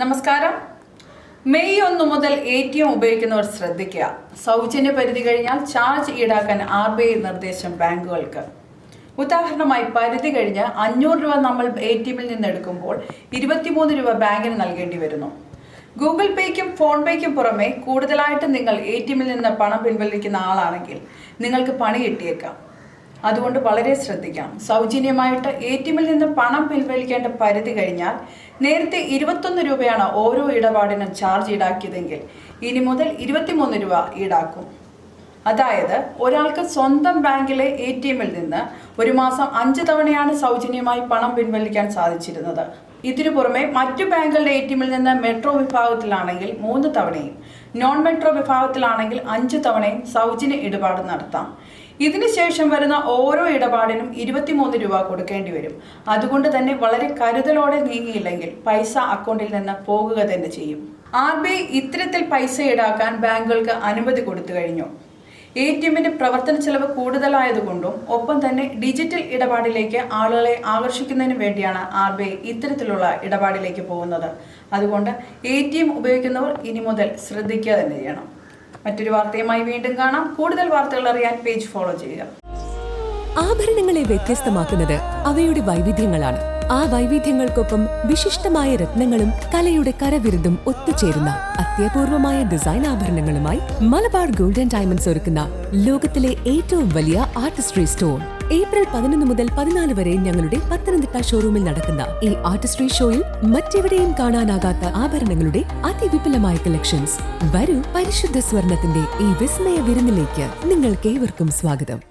നമസ്കാരം. മെയ് ഒന്ന് മുതൽ എ ടി എം ഉപയോഗിക്കുന്നവർ ശ്രദ്ധിക്കുക. സൗജന്യ പരിധി കഴിഞ്ഞാൽ ചാർജ് ഈടാക്കാൻ ആർ ബി ഐ നിർദ്ദേശം ബാങ്കുകൾക്ക്. ഉദാഹരണമായി പരിധി കഴിഞ്ഞ് അഞ്ഞൂറ് രൂപ നമ്മൾ എ ടി എമ്മിൽ നിന്ന് എടുക്കുമ്പോൾ ഇരുപത്തിമൂന്ന് രൂപ ബാങ്കിന് നൽകേണ്ടി വരുന്നു. ഗൂഗിൾ പേയ്ക്കും ഫോൺ പേയ്ക്കും പുറമെ കൂടുതലായിട്ട് നിങ്ങൾ എ ടി എമ്മിൽ നിന്ന് പണം പിൻവലിക്കുന്ന ആളാണെങ്കിൽ നിങ്ങൾക്ക് പണി കിട്ടിയേക്കാം. അതുകൊണ്ട് വളരെ ശ്രദ്ധിക്കണം. സൗജന്യമായിട്ട് എ ടി എമ്മിൽ നിന്ന് പണം പിൻവലിക്കേണ്ട പരിധി കഴിഞ്ഞാൽ നേരത്തെ ഇരുപത്തൊന്ന് രൂപയാണ് ഓരോ ഇടപാടിനും ചാർജ് ഈടാക്കിയതെങ്കിൽ ഇനി മുതൽ ഇരുപത്തിമൂന്ന് രൂപ ഈടാക്കും. അതായത് ഒരാൾക്ക് സ്വന്തം ബാങ്കിലെ എ ടി എമ്മിൽ നിന്ന് ഒരു മാസം അഞ്ച് തവണയാണ് സൗജന്യമായി പണം പിൻവലിക്കാൻ സാധിച്ചിരുന്നത്. ഇതിനു പുറമെ മറ്റു ബാങ്കുകളുടെ എ ടി എമ്മിൽ നിന്ന് മെട്രോ വിഭാഗത്തിലാണെങ്കിൽ മൂന്ന് തവണയും നോൺ മെട്രോ വിഭാഗത്തിലാണെങ്കിൽ അഞ്ച് തവണയും സൗജന്യ ഇടപാട് നടത്താം. ഇതിനുശേഷം വരുന്ന ഓരോ ഇടപാടിനും ഇരുപത്തിമൂന്ന് രൂപ കൊടുക്കേണ്ടി വരും. അതുകൊണ്ട് തന്നെ വളരെ കരുതലോടെ നീങ്ങിയില്ലെങ്കിൽ പൈസ അക്കൗണ്ടിൽ നിന്ന് പോകുക തന്നെ ചെയ്യും. ആർ ബി ഐ ഇത്തരത്തിൽ പൈസ ഈടാക്കാൻ ബാങ്കുകൾക്ക് അനുമതി കൊടുത്തു കഴിഞ്ഞു. എ ടി എമ്മിന്റെ പ്രവർത്തന ചെലവ് കൂടുതലായതുകൊണ്ടും ഒപ്പം തന്നെ ഡിജിറ്റൽ ഇടപാടിലേക്ക് ആളുകളെ ആകർഷിക്കുന്നതിന് വേണ്ടിയാണ് ആർ ബി ഐ ഇത്തരത്തിലുള്ള ഇടപാടിലേക്ക് പോകുന്നത്. അതുകൊണ്ട് എ ടി എം ഉപയോഗിക്കുന്നവർ ഇനി മുതൽ ശ്രദ്ധിക്കുക തന്നെ ചെയ്യണം. മറ്റൊരു വാർത്തയുമായി വീണ്ടും കാണാം. കൂടുതൽ വാർത്തകൾ അറിയാൻ പേജ് ഫോളോ ചെയ്യുക. ആഭരണങ്ങളെ വ്യത്യസ്തമാക്കുന്നത് അവയുടെ വൈവിധ്യങ്ങളാണ്. ആ വൈവിധ്യങ്ങൾക്കൊപ്പം വിശിഷ്ടമായ രത്നങ്ങളും കലയുടെ കരവിരുതും ഒത്തുചേരുന്ന അത്യപൂർവമായ ഡിസൈൻ ആഭരണങ്ങളുമായി മലബാർ ഗോൾഡൻ ഡയമണ്ട്സ് ഒരുക്കുന്ന ലോകത്തിലെ ഏറ്റവും വലിയ ആർട്ടിസ്ട്രി സ്റ്റോർ. ഏപ്രിൽ പതിനൊന്ന് മുതൽ പതിനാല് വരെ ഞങ്ങളുടെ പത്തനംതിട്ട ഷോറൂമിൽ നടക്കുന്ന ഈ ആർട്ടിസ്ട്രി ഷോയിൽ മറ്റെവിടെയും കാണാനാകാത്ത ആഭരണങ്ങളുടെ അതിവിപുലമായ കളക്ഷൻസ്. വരൂ പരിശുദ്ധ സ്വർണത്തിന്റെ ഈ വിസ്മയ വിരുന്നിലേക്ക് നിങ്ങൾക്ക് ഏവർക്കും സ്വാഗതം.